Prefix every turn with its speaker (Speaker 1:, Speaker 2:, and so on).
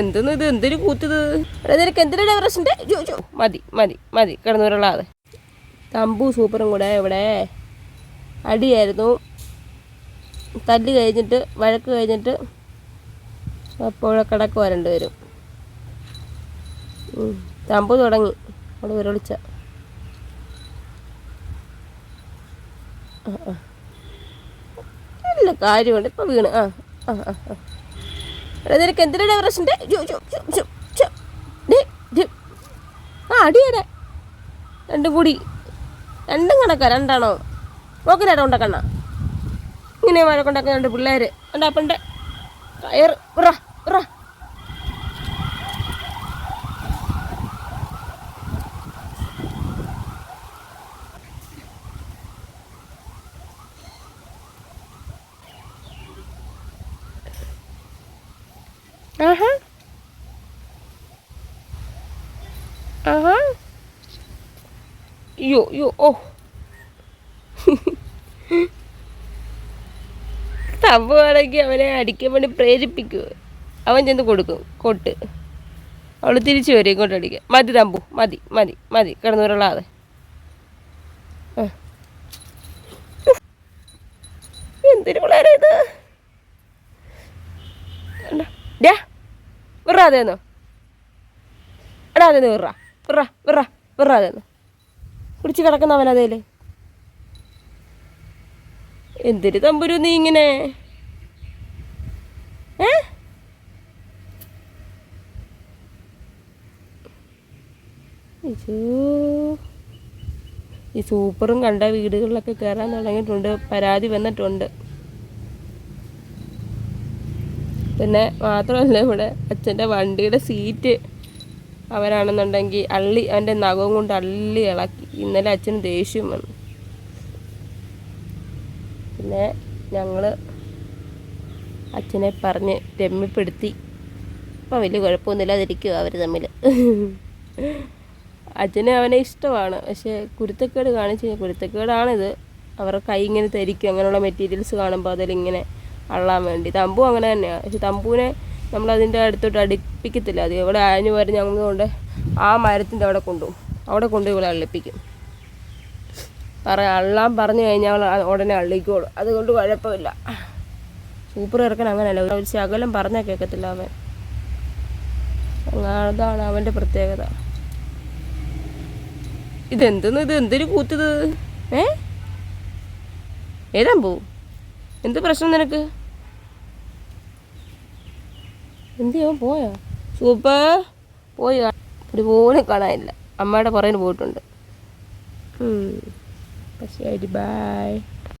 Speaker 1: എന്തെന്ന് ഇത്? എന്തൊരു കൂത്തത് നിനക്ക് എന്തിനാ പ്രശ്നം ചോദിച്ചോ മതി മതി മതി. കിടന്നുരുളാതെ തമ്പു സൂപ്പറും കൂടെ ഇവിടെ. അടിയായിരുന്നു. തല്ല് കഴിഞ്ഞിട്ട് വഴക്ക് കഴിഞ്ഞിട്ട് അപ്പോഴെ കിടക്ക് വരേണ്ടി വരും. തമ്പു തുടങ്ങി. അവിടെ വിരളിച്ച. നല്ല കാര്യമുണ്ട് ഇപ്പം വീണ്. ആ ആ ആ. എടാ, നിനക്ക് എന്തിനാ പ്രശ്നം? ചോ ചോ ചോ ചോ ചോ ഡേ, ഡേ. ആ അടിയടെ. രണ്ടും കൂടി. രണ്ടും കണക്കാ രണ്ടാണോ? നോക്കില്ലാട്ടോ ഉണ്ടാക്കണ്ണ ഇങ്ങനെ വഴക്കുണ്ടാക്കുന്ന രണ്ട് പിള്ളേർ അപ്പന്റെ കയർ ഉറ ഉറ. ആഹാ ആഹാ അയ്യോ അയ്യോ ഓ തമ്പുവാണെങ്കിൽ അവനെ അടിക്കാൻ വേണ്ടി പ്രേരിപ്പിക്കുക അവൻ ചെന്ന് കൊടുക്കും. കൊട്ട്. അവൾ തിരിച്ചു വരും ഇങ്ങോട്ട് അടിക്കാൻ. മതി തമ്പു മതി മതി മതി. കിടന്നുരുളാതെ ആ. എന്തൊരു ഇത്? ഡാ. വിറാതെന്നോ എടാ അതെന്ന് വിറ വിറ വിറ വിറാതെന്ന് പിടിച്ച് കിടക്കുന്നവൻ അതേൽ എന്തൊരു തമ്പുരു നീ ഇങ്ങനെ? ഏ. ഈ സൂപ്പറും കണ്ട വീടുകളിലൊക്കെ കയറാൻ തുടങ്ങിയിട്ടുണ്ട്. പരാതി വന്നിട്ടുണ്ട്. പിന്നെ മാത്രമല്ല ഇവിടെ അച്ഛന്റെ വണ്ടിയുടെ സീറ്റ് അവരാണെന്നുണ്ടെങ്കിൽ അള്ളി അവന്റെ നഖവും കൊണ്ട് അള്ളി ഇളക്കി. ഇന്നലെ അച്ഛന് ദേഷ്യം വന്നു. പിന്നെ ഞങ്ങൾ അച്ഛനെ പറഞ്ഞ് രമ്യപ്പെടുത്തി. അപ്പം വലിയ കുഴപ്പമൊന്നുമില്ലാതിരിക്കുക അവർ തമ്മിൽ അച്ഛന് അവനെ ഇഷ്ടമാണ് പക്ഷേ കുരുത്തക്കേട് കാണിച്ച് കുരുത്തക്കേടാണിത്. അവരുടെ കൈ ഇങ്ങനെ തരിക്കും അങ്ങനെയുള്ള മെറ്റീരിയൽസ് കാണുമ്പോൾ അതിലിങ്ങനെ അള്ളാൻ വേണ്ടി. തമ്പു അങ്ങനെ തന്നെയാണ് പക്ഷെ തമ്പുവിനെ നമ്മൾ അതിന്റെ അടുത്തോട്ട് അടുപ്പിക്കത്തില്ല. അത് ഇവിടെ അയഞ്ഞു വരെ ഞങ്ങൾ കൊണ്ട് ആ മരത്തിന്റെ അവിടെ കൊണ്ടുപോകും. അവിടെ കൊണ്ടുപോയി ഇവിടെ അള്ളിപ്പിക്കും. പറ അള്ളാൻ പറഞ്ഞു കഴിഞ്ഞാൽ ഉടനെ അള്ളിക്കോളും. അതുകൊണ്ട് കുഴപ്പമില്ല. സൂപ്പർ ഇറക്കാൻ അങ്ങനെയല്ല ഒരു ശകലം പറഞ്ഞാൽ കേൾക്കത്തില്ല അവൻ. അതാണ് അവന്റെ പ്രത്യേകത. ഇതെന്തെന്ന്? ഇത് എന്തിനു കൂത്തത് ഏ? ഏതാ പോ എന്ത് പ്രശ്നം നിനക്ക്? എന്ത് ചെയ്യാൻ പോയാ? സൂപ്പർ. പോയി ഒരു പോലും കാണാനില്ല. അമ്മയുടെ പുറകിന് പോയിട്ടുണ്ട്. പക്ഷേ ബൈ